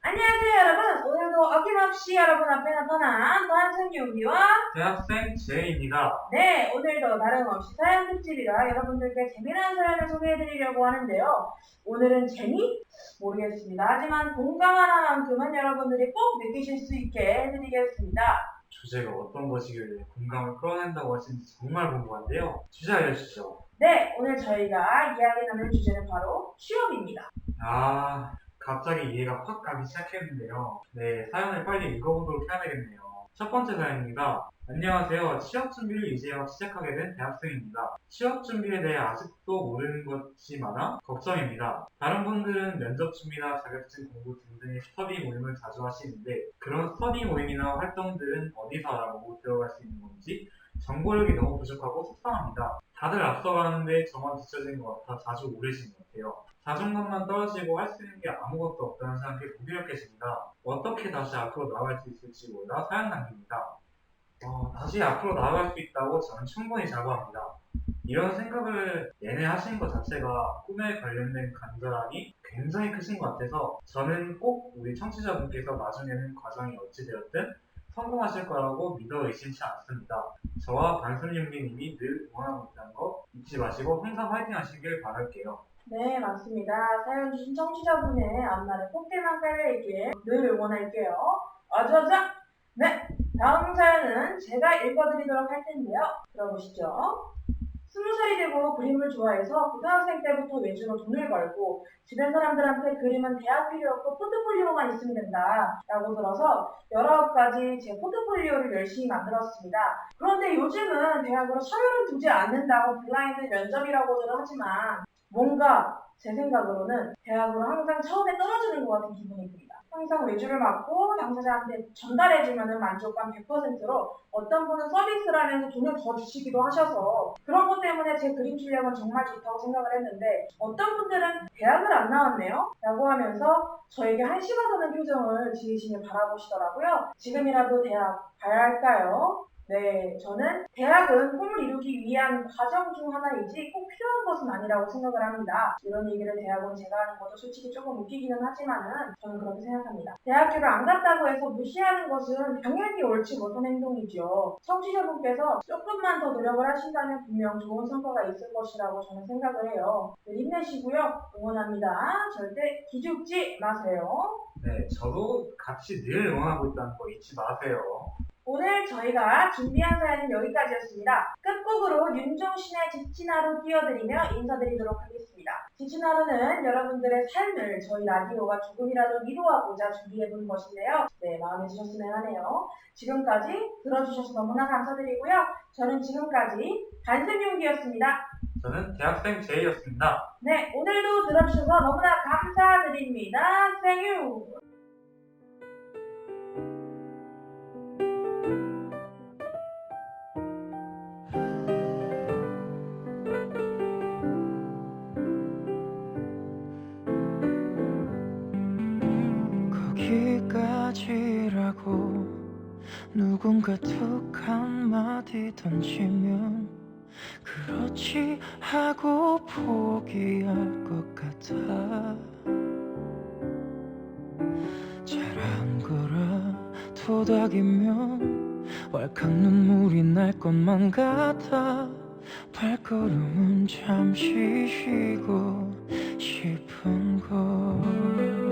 안녕하세요 여러분 오늘도 어김없이 여러분 앞에 나타난 반승유기와 대학생 제이입니다. 네 오늘도 다름없이 사연 특집이라 여러분들께 재미난 사연을 소개해드리려고 하는데요 오늘은 재미? 모르겠습니다 하지만 공감 하나만큼은 여러분들이 꼭 느끼실 수 있게 해드리겠습니다 주제가 어떤 것이길래 공감을 끌어낸다고 하시는지 정말 궁금한데요. 주제 알려주시죠. 네 오늘 저희가 이야기 나눌 주제는 바로 취업입니다 아, 갑자기 이해가 확 가기 시작했는데요. 네, 사연을 빨리 읽어보도록 해야 되겠네요. 첫 번째 사연입니다. 안녕하세요. 취업 준비를 이제 막 시작하게 된 대학생입니다. 취업 준비에 대해 아직도 모르는 것이 많아 걱정입니다. 다른 분들은 면접 준비나 자격증 공부 등등의 스터디 모임을 자주 하시는데 그런 스터디 모임이나 활동들은 어디서 알아보고 들어갈 수 있는 건지 정보력이 너무 부족하고 속상합니다. 다들 앞서가는데 저만 뒤처진 것 같아 자주 오르신 것 같아요. 자존감만 떨어지고 할 수 있는 게 아무것도 없다는 생각이 무기력해집니다. 어떻게 다시 앞으로 나아갈 수 있을지 몰라 사연 남깁니다. 어, 다시 앞으로 나아갈 수 있다고 저는 충분히 자부합니다. 이런 생각을 내내 하신 것 자체가 꿈에 관련된 간절함이 굉장히 크신 것 같아서 저는 꼭 우리 청취자분께서 나중에는 과정이 어찌 되었든 성공하실 거라고 믿어 의심치 않습니다. 저와 반순윤기님이 늘 응원하고 있다는 거 잊지 마시고 항상 화이팅 하시길 바랄게요. 네 맞습니다. 사연 주신 청취자분의 앞날에 꽃게만 깔려있길 늘 응원할게요. 아자자 네 다음 사연은 제가 읽어드리도록 할 텐데요. 들어보시죠 스무 살이 되고 그림을 좋아해서 고등학생 때부터 외주로 돈을 벌고 주변 사람들한테 그림은 대학 필요 없고 포트폴리오만 있으면 된다 라고 들어서 여러 가지 제 포트폴리오를 열심히 만들었습니다. 그런데 요즘은 대학으로 서류를 두지 않는다고 블라인드 면접이라고들 하지만 뭔가 제 생각으로는 대학으로 항상 처음에 떨어지는 것 같은 기분이 듭니다. 항상 외주를 맡고 당사자한테 전달해주면 만족감 100%로 어떤 분은 서비스를 하면서 돈을 더 주시기도 하셔서 그런 것 때문에 제 그림 실력은 정말 좋다고 생각을 했는데 어떤 분들은 대학을 안 나왔네요? 라고 하면서 저에게 한심하다는 표정을 지으시며 바라보시더라고요. 지금이라도 대학 가야 할까요? 네, 저는 대학은 꿈을 이루기 위한 과정 중 하나이지 꼭 필요한 것은 아니라고 생각을 합니다. 이런 얘기를 대학원 제가 하는 것도 솔직히 조금 웃기기는 하지만은 저는 그렇게 생각합니다. 대학교를 안 갔다고 해서 무시하는 것은 당연히 옳지 못한 행동이죠. 청취자분께서 조금만 더 노력을 하신다면 분명 좋은 성과가 있을 것이라고 저는 생각을 해요. 늘 힘내시고요. 응원합니다. 절대 기죽지 마세요. 네, 저도 같이 늘 응원하고 있다는 거 잊지 마세요. 오늘 저희가 준비한 사연은 여기까지였습니다. 끝곡으로 윤종신의 지친하루 띄워드리며 인사드리도록 하겠습니다. 지친하루는 여러분들의 삶을 저희 라디오가 조금이라도 위로하고자 준비해본 것인데요. 네, 마음에 드셨으면 하네요. 지금까지 들어주셔서 너무나 감사드리고요. 저는 지금까지 반승용기였습니다. 저는 대학생 제이였습니다. 네, 오늘도 들어주셔서 너무나 감사드립니다. 생유! 거기까지라고 누군가 툭 한마디 던지면 그렇지 하고 포기할 것 같아. 잘한 거라 토닥이면 왈칵 눈물이 날 것만 같아. 발걸음은 잠시 쉬고 싶은 걸